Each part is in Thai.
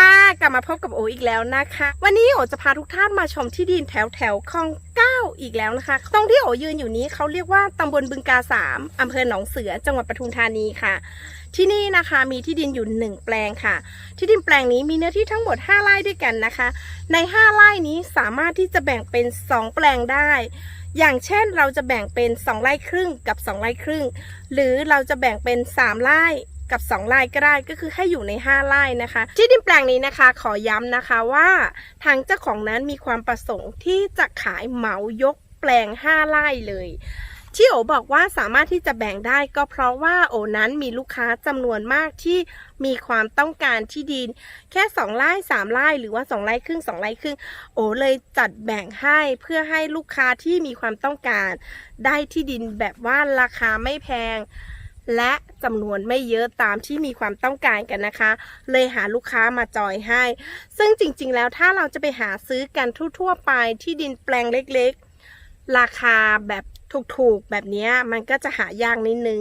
ค่ะ กลับมาพบกับโออีกแล้วนะคะ วันนี้โอจะพาทุกท่านมาชมที่ดินแถวแถวคลองเก้าอีกแล้วนะคะ ตรงที่โอยืนอยู่นี้เขาเรียกว่าตำบลบึงกาสามอำเภอหนองเสือ จังหวัดปทุมธานีค่ะ ที่นี่นะคะมีที่ดินอยู่หนึ่งแปลงค่ะ ที่ดินแปลงนี้มีเนื้อที่ทั้งหมด 5ไร่ด้วยกันนะคะ ใน 5ไร่นี้สามารถที่จะแบ่งเป็น 2 แปลงได้อย่างเช่นเราจะแบ่งเป็น 2 ไร่ครึ่งกับ 2 ไร่ครึ่ง หรือเราจะแบ่งเป็น 3 ไร่ กับ 2 ไร่ก็ได้ก็คือให้อยู่ใน 5 ไร่นะคะ ที่ดินแปลงนี้นะคะ ขอย้ำนะคะว่าทางเจ้าของนั้นมีความประสงค์ที่จะขายเหมายกแปลง 5 ไร่เลยที่โอบอกว่าสามารถที่จะแบ่งได้ก็เพราะว่าโอนั้นมีลูกค้าจำนวนมากที่มีความต้องการที่ดิน แค่2ไร่3ไร่หรือว่า2ไร่ครึ่ง2ไร่ครึ่งโอเลยจัดแบ่งให้เพื่อให้ลูกค้าที่มีความต้องการ ได้ที่ดินแบบว่าราคาไม่แพง และจำนวนไม่เยอะตามที่มีความต้องการกันนะคะ เลยหาลูกค้ามาจอยให้ ซึ่งจริงๆ แล้วถ้าเราจะไปหาซื้อกันทั่วๆ ไปที่ดินแปลงเล็กๆ ราคาแบบถูกๆ แบบนี้มันก็จะหายากนิดนึง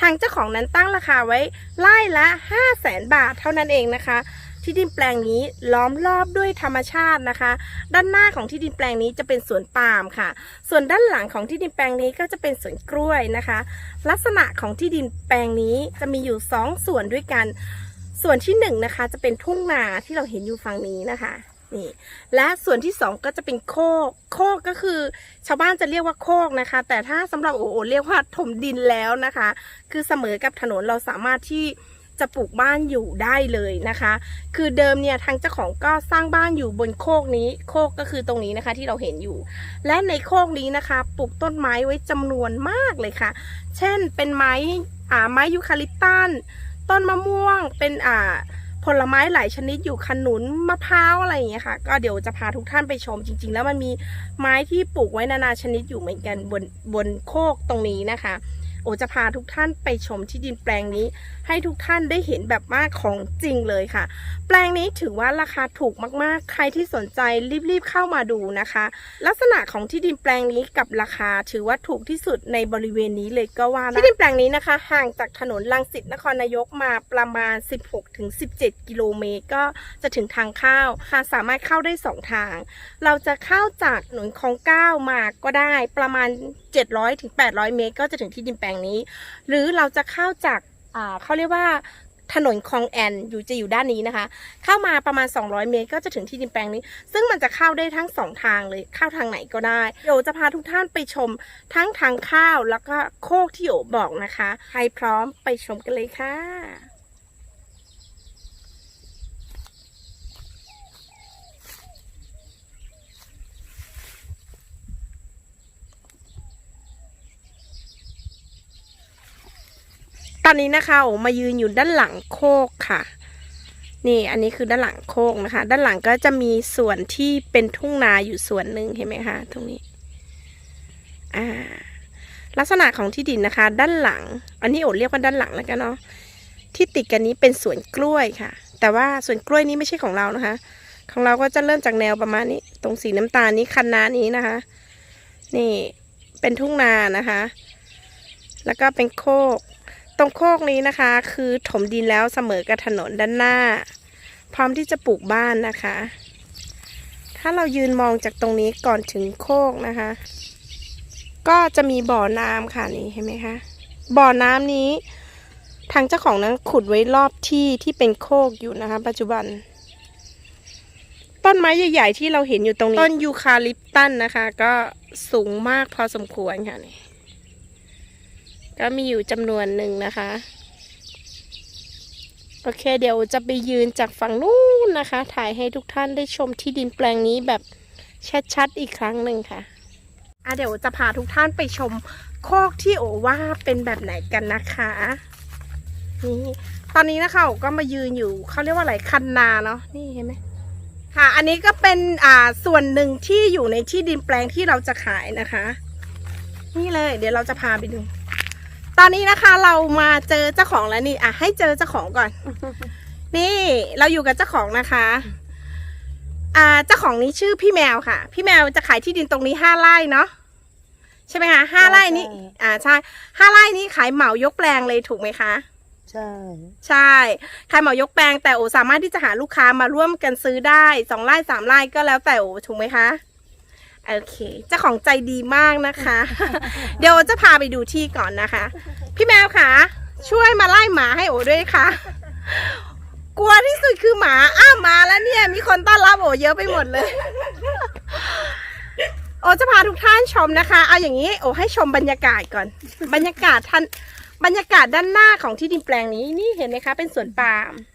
ทางเจ้าของนั้นตั้งราคาไว้ไล่ละ 5 0 0แสนบาทเท่านั้นเองนะคะ ที่ดินแปลงนี้ล้อมรอบด้วยธรรมชาตินะคะ ด้านหน้าของที่ดินแปลงนี้จะเป็นสวนปาล์มค่ะ ส่วนด้านหลังของที่ดินแปลงนี้ก็จะเป็นสวนกล้วยนะคะ ลักษณะของที่ดินแปลงนี้จะมีอยู่ 2 ส่วนด้วยกัน ส่วนที่1นงนะคะจะเป็นทุ่งนาที่เราเห็นอยู่ฝั่งนี้นะคะนี่และส่วนที่ 2 ก็จะเป็นโคก โคกก็คือ ชาวบ้านจะเรียกว่าโคกนะคะ แต่ถ้าสำหรับโอโอเรียกว่าถมดินแล้วนะคะ คือเสมอกับถนนเราสามารถที่ จะปลูกบ้านอยู่ได้เลยนะคะ คือเดิมเนี่ยทางเจ้าของก็สร้างบ้านอยู่บนโคกนี้ โคกก็คือตรงนี้นะคะที่เราเห็นอยู่ และในโคกนี้นะคะ ปลูกต้นไม้ไว้จำนวนมากเลยค่ะ เช่นเป็นไม้อ่าไม้ยูคาลิปตัสต้นมะม่วงเป็นอ่าผลไม้หลายชนิดอยู่ขนุนมะพร้าวอะไรอย่างเงี้ยค่ะ ก็เดี๋ยวจะพาทุกท่านไปชมจริง ๆ แล้วมันมีไม้ที่ปลูกไว้นานาชนิดอยู่เหมือนกันบนบนโคกตรงนี้นะคะ โอจะพาทุกท่านไปชมที่ดินแปลงนี้ ให้ทุกท่านได้เห็นแบบว่าของจริงเลยค่ะ แปลงนี้ถือว่าราคาถูกมากๆ ใครที่สนใจรีบๆเข้ามาดูนะคะ ลักษณะของที่ดินแปลงนี้กับราคาถือว่าถูกที่สุดในบริเวณนี้เลยก็ว่าที่ดินแปลงนี้นะคะ ห่างจากถนนลังสิตนครนายกมาประมาณ 16-17 กิโลเมตรก็จะถึงทางเข้าค่ะสามารถเข้าได้สองทาง เราจะเข้าจากถนนคลองเก้ามาก็ได้ประมาณ 700ถึง800 เมตร ก็จะถึงที่ดินแปลงนี้ หรือเราจะเข้าจากอ่าเขาเรียกว่าถนนคลองแอนอยู่จะอยู่ด้านนี้นะคะ เข้ามาประมาณ 200 เมตร ก็จะถึงที่ดินแปลงนี้ ซึ่งมันจะเข้าได้ทั้งสองทางเลยเข้าทางไหนก็ได้เดี๋ยวจะพาทุกท่านไปชมทั้งทางเข้าวแล้วก็โคกที่โอบอกนะคะ ใครพร้อมไปชมกันเลยค่ะ ตอนนี้นะคะโอมายืนอยู่ด้านหลังโคกค่ะ นี่อันนี้คือด้านหลังโคกนะคะ ด้านหลังก็จะมีส่วนที่เป็นทุ่งนาอยู่ส่วนหนึ่งเห็นไหมคะตรงนี้อ่าลักษณะของที่ดินนะคะ ด้านหลัง อันนี้โอเรียกว่าด้านหลังแล้วกันเนาะที่ติดกันนี้เป็นสวนกล้วยค่ะ แต่ว่าสวนกล้วยนี้ไม่ใช่ของเรานะคะ ของเราก็จะเริ่มจากแนวประมาณนี้ ตรงสีน้ำตาลนี้คันนานี้นะคะ นี่เป็นทุ่งนานะคะ แล้วก็เป็นโคก รงโคกนี้นะคะ คือถมดินแล้วเสมอกับถนนด้านหน้า พร้อมที่จะปลูกบ้านนะคะ ถ้าเรายืนมองจากตรงนี้ก่อนถึงโคกนะคะ ก็จะมีบ่อน้ำค่ะนี่เห็นไหมคะบ่อน้ำนี้ทางเจ้าของนั้นขุดไว้รอบที่ที่เป็นโคกอยู่นะคะ ปัจจุบัน ต้นไม้ใหญ่ ๆ ที่เราเห็นอยู่ตรงนี้ ต้นยูคาลิปตัสนะคะ ก็สูงมากพอสมควรค่ะนี่ ก็มีอยู่จำนวนหนึ่งนะคะ โอเค เดี๋ยวจะไปยืนจากฝั่งนู้นนะคะ ถ่ายให้ทุกท่านได้ชมที่ดินแปลงนี้แบบชัดๆอีกครั้งหนึ่งค่ะอะเดี๋ยวจะพาทุกท่านไปชมโคกที่โอว่าเป็นแบบไหนกันนะคะนี่ตอนนี้นะคะก็มายืนอยู่เขาเรียกว่าอะไรคันนาเนาะนี่เห็นไหมค่ะ อันนี้ก็เป็นอ่าส่วนหนึ่งที่อยู่ในที่ดินแปลงที่เราจะขายนะคะ นี่เลย เดี๋ยวเราจะพาไปดู ตอนนี้นะคะเรามาเจอเจ้าของแล้วนี่อะให้เจอเจ้าของก่อน นี่เราอยู่กับเจ้าของนะคะ อ่าเจ้าของนี้ชื่อพี่แมวค่ะ พี่แมวจะขายที่ดินตรงนี้ห้าไร่เนาะใช่ไหมคะห้าไร่นี้ใช่อ่าใช่ห้าไร่นี้ขายเหมายกแปลงเลยถูกไหมคะ ใช่ ใช่ใครเหมายกแปลงแต่โอสามารถที่จะหาลูกค้ามาร่วมกันซื้อได้สองไร่สามไร่ก็แล้วแต่โอถูกไหมคะ โอเคเจ้าของใจดีมากนะคะ เดี๋ยวจะพาไปดูที่ก่อนนะคะ พี่แมวคะช่วยมาไล่หมาให้โอด้วยค่ะ กลัวที่สุดคือหมาอ้ามาแล้วเนี่ย มีคนต้อนรับโอเยอะไปหมดเลย โอจะพาทุกท่านชมนะคะ เอาอย่างนี้โอให้ชมบรรยากาศก่อน บรรยากาศท่านบรรยากาศด้านหน้าของที่ดินแปลงนี้นี่เห็นไหมคะ เป็นสวนปาล์มอ่า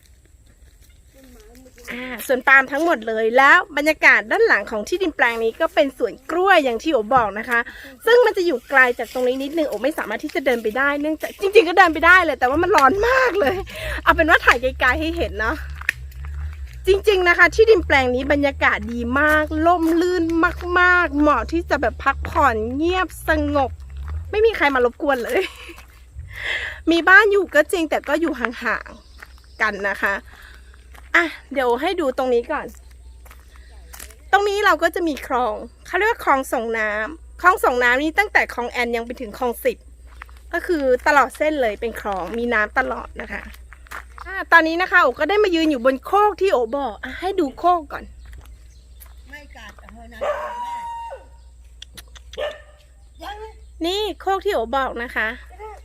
สวนปาล์มทั้งหมดเลยแล้วบรรยากาศด้านหลังของที่ดินแปลงนี้ก็เป็นสวนกล้วยอย่างที่โอบอกนะคะ ซึ่งมันจะอยู่ไกลจากตรงนี้นิดนึงโอไม่สามารถที่จะเดินไปได้เนื่องจากจริง ๆ ก็เดินไปได้เลย แต่ว่ามันร้อนมากเลย เอาเป็นว่าถ่ายไกลๆให้เห็นเนาะจริง ๆ นะคะ ที่ดินแปลงนี้บรรยากาศดีมากล่มลื่นมาก ๆ เหมาะที่จะแบบพักผ่อนเงียบสงบ ไม่มีใครมารบกวนเลย มีบ้านอยู่ก็จริงแต่ก็อยู่ห่างๆกันนะคะ อะเดี๋ยวให้ดูตรงนี้ก่อน ตรงนี้เราก็จะมีคลองเขาเรียกว่าคลองส่งน้ำคลองส่งน้ำนี้ตั้งแต่คลองแอนยังไปถึงคลองสิบก็คือตลอดเส้นเลยเป็นคลองมีน้ำตลอดนะคะอะตอนนี้นะคะโอก็ได้มายืนอยู่บนโคกที่โอบอกอให้ดูโคกก่อน ไม่กัดเธอนะนี่โคกที่โอบอกนะคะ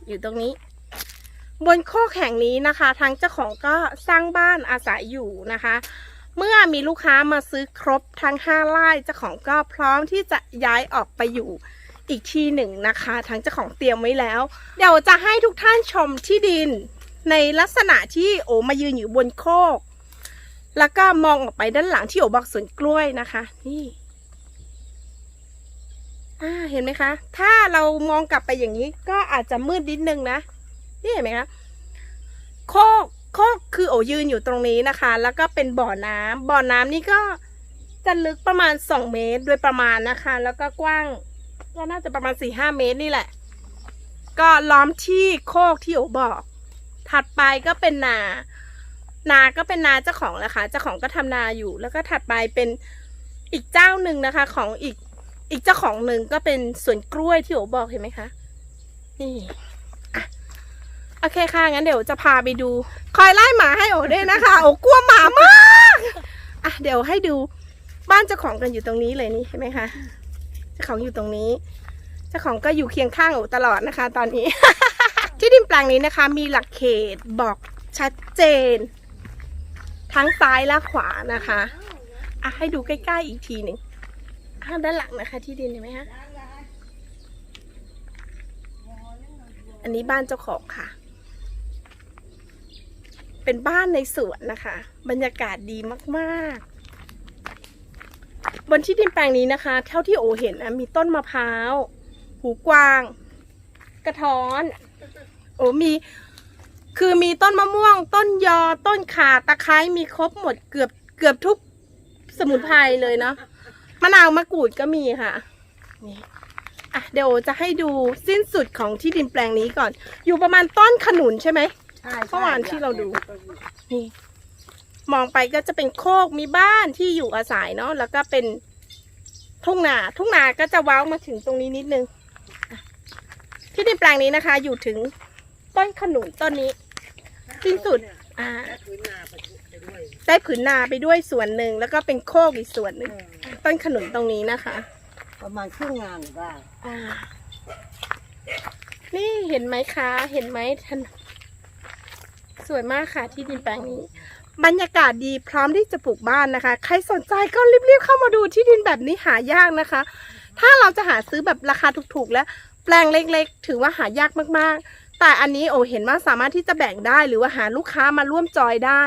อยู่ตรงนี้ บนโคกแห่งนี้นะคะ ทางเจ้าของก็สร้างบ้านอาศัยอยู่นะคะ เมื่อมีลูกค้ามาซื้อครบทั้งห้าไร่เจ้าของก็พร้อมที่จะย้ายออกไปอยู่อีกที่หนึ่งนะคะ ทางเจ้าของเตรียมไว้แล้ว เดี๋ยวจะให้ทุกท่านชมที่ดินในลักษณะที่โอมายืนอยู่บนโคก แล้วก็มองออกไปด้านหลังที่โอบอกสวนกล้วยนะคะ นี่เห็นไหมคะ ถ้าเรามองกลับไปอย่างนี้ก็อาจจะมืดนิดนึงนะ นี่เห็นไหมคะโคกโคกคือโอยืนอยู่ตรงนี้นะคะ แล้วก็เป็นบ่อน้ำบ่อน้ำนี่ก็จะลึกประมาณสองเมตรโดยประมาณนะคะ แล้วก็กว้างก็น่าจะประมาณสี่ห้าเมตรนี่แหละ ก็ล้อมที่โคกที่โอบอก ถัดไปก็เป็นนา นาก็เป็นนาเจ้าของแหละค่ะเจ้าของก็ทำนาอยู่ แล้วก็ถัดไปเป็นอีกเจ้าหนึ่งนะคะ ของอีกอีกเจ้าของหนึ่งก็เป็นสวนกล้วยที่โอบอกเห็นไหมคะนี่ โอเคค่ะ งั้นเดี๋ยวจะพาไปดู คอยไล่หมาให้โอด้วยนะคะ โอกลัวหมามากอะเดี๋ยวให้ดูบ้านเจ้าของกันอยู่ตรงนี้เลยนี่เห็นไหมคะเจ้าของอยู่ตรงนี้ เจ้าของก็อยู่เคียงข้างโอตลอดนะคะ ตอนนี้ ที่ดินแปลงนี้นะคะ มีหลักเขตบอกชัดเจน ทั้งซ้ายและขวานะคะอะให้ดูใกล้ๆอีกทีหนึ่งอ่าด้านหลังนะคะ ที่ดินเห็นไหมคะอันนี้บ้านเจ้าของค่ะ เป็นบ้านในสวนนะคะ บรรยากาศดีมากๆ บนที่ดินแปลงนี้นะคะ เท่าที่โอเห็นนะมีต้นมะพร้าว หูกวาง กระท้อน โอ้มี คือมีต้นมะม่วง ต้นยอ ต้นข่า ตะไคร้ มีครบหมดเกือบเกือบทุกสมุนไพรเลยเนาะ มะนาวมะกรูดก็มีค่ะ นี่อะเดี๋ยวจะให้ดูสิ้นสุดของที่ดินแปลงนี้ก่อน อยู่ประมาณต้นขนุนใช่ไหม ใช่เมื่อวานที่เราดู นี่ มองไปก็จะเป็นโคกมีบ้านที่อยู่อาศัยเนาะแล้วก็เป็นทุ่งนาทุ่งนาก็จะว้าวมาถึงตรงนี้นิดนึงอะที่ดินแปลงนี้นะคะ อยู่ถึงต้นขนุนต้นนี้ สิ้นสุด อ่า และพื้นนาไปด้วยได้ผืนนาไปด้วยส่วนหนึ่งแล้วก็เป็นโคกอีกส่วนหนึ่งต้นขนุนตรงนี้นะคะ ประมาณครึ่งงานหรือเปล่าอ่า นี่เห็นไหมคะ เห็นไหมท่าน สวยมากค่ะที่ดินแปลงนี้ บรรยากาศดีพร้อมที่จะปลูกบ้านนะคะ ใครสนใจก็รีบๆเข้ามาดูที่ดินแบบนี้หายากนะคะ ถ้าเราจะหาซื้อแบบราคาถูกๆ และแปลงเล็กๆ ถือว่าหายากมากๆ แต่อันนี้โอเห็นว่าสามารถที่จะแบ่งได้หรือว่าหาลูกค้ามาร่วมจอยได้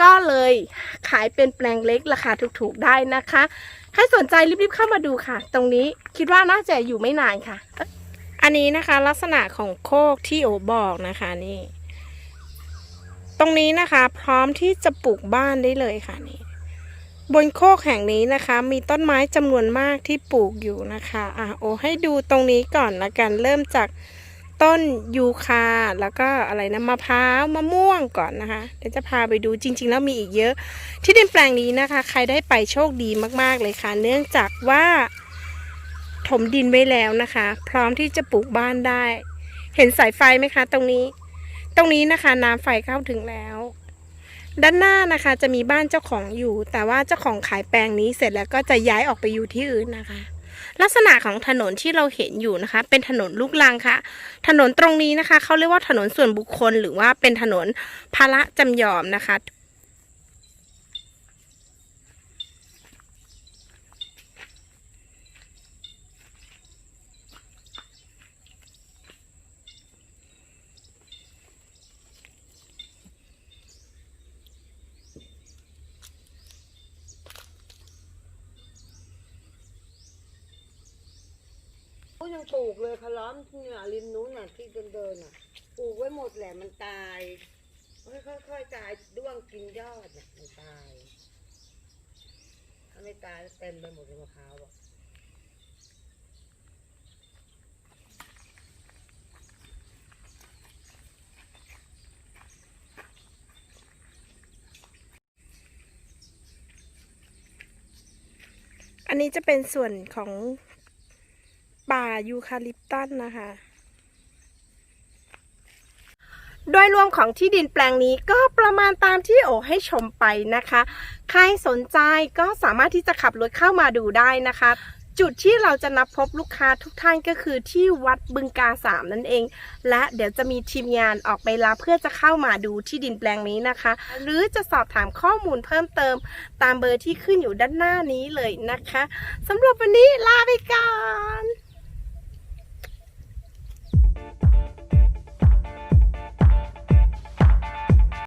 ก็เลยขายเป็นแปลงเล็กราคาถูกๆได้นะคะ ใครสนใจรีบๆเข้ามาดูค่ะ ตรงนี้คิดว่าน่าจะอยู่ไม่นานค่ะ อันนี้นะคะลักษณะของโคกที่โอบอกนะคะนี่ ตรงนี้นะคะ พร้อมที่จะปลูกบ้านได้เลยค่ะนี่บนโคกแห่งนี้นะคะ มีต้นไม้จำนวนมากที่ปลูกอยู่นะคะอะโอให้ดูตรงนี้ก่อนละกันเริ่มจากต้นยูคาแล้วก็อะไรนะมะพร้าวมะม่วงก่อนนะคะเดี๋ยวจะพาไปดูจริง ๆ แล้วมีอีกเยอะ ที่ดินแปลงนี้นะคะ ใครได้ไปโชคดีมากๆเลยค่ะ เนื่องจากว่า ถมดินไว้แล้วนะคะ พร้อมที่จะปลูกบ้านได้ เห็นสายไฟไหมคะ ตรงนี้ ตรงนี้นะคะน้ำไฟเข้าถึงแล้ว ด้านหน้านะคะจะมีบ้านเจ้าของอยู่ แต่ว่าเจ้าของขายแปลงนี้เสร็จแล้วก็จะย้ายออกไปอยู่ที่อื่นนะคะ ลักษณะของถนนที่เราเห็นอยู่นะคะ เป็นถนนลูกรังค่ะ ถนนตรงนี้นะคะเขาเรียกว่าถนนส่วนบุคคล หรือว่าเป็นถนนภาระจำยอมนะคะ ยังปลูกเลยเขาล้อมเนี่ยริมนู้นน่ะที่เดินเดินๆน่ะปลูกไว้หมดแหละมันตายค่อยๆตายด้วงกินยอดน่ะมันตายถ้าไม่ตายเต็มไปหมดเลยมะพร้าวอะอันนี้จะเป็นส่วนของ ป่ายูคาลิปตัสนะคะ โดยรวมของที่ดินแปลงนี้ก็ประมาณตามที่โอให้ชมไปนะคะ ใครสนใจก็สามารถที่จะขับรถเข้ามาดูได้นะคะจุดที่เราจะนับพบลูกค้าทุกท่านก็คือที่วัดบึงกาสามนั่นเอง และเดี๋ยวจะมีทีมงานออกไปรับเพื่อจะเข้ามาดูที่ดินแปลงนี้นะคะ หรือจะสอบถามข้อมูลเพิ่มเติม ตามเบอร์ที่ขึ้นอยู่ด้านหน้านี้เลยนะคะสำหรับวันนี้ลาไปก่อน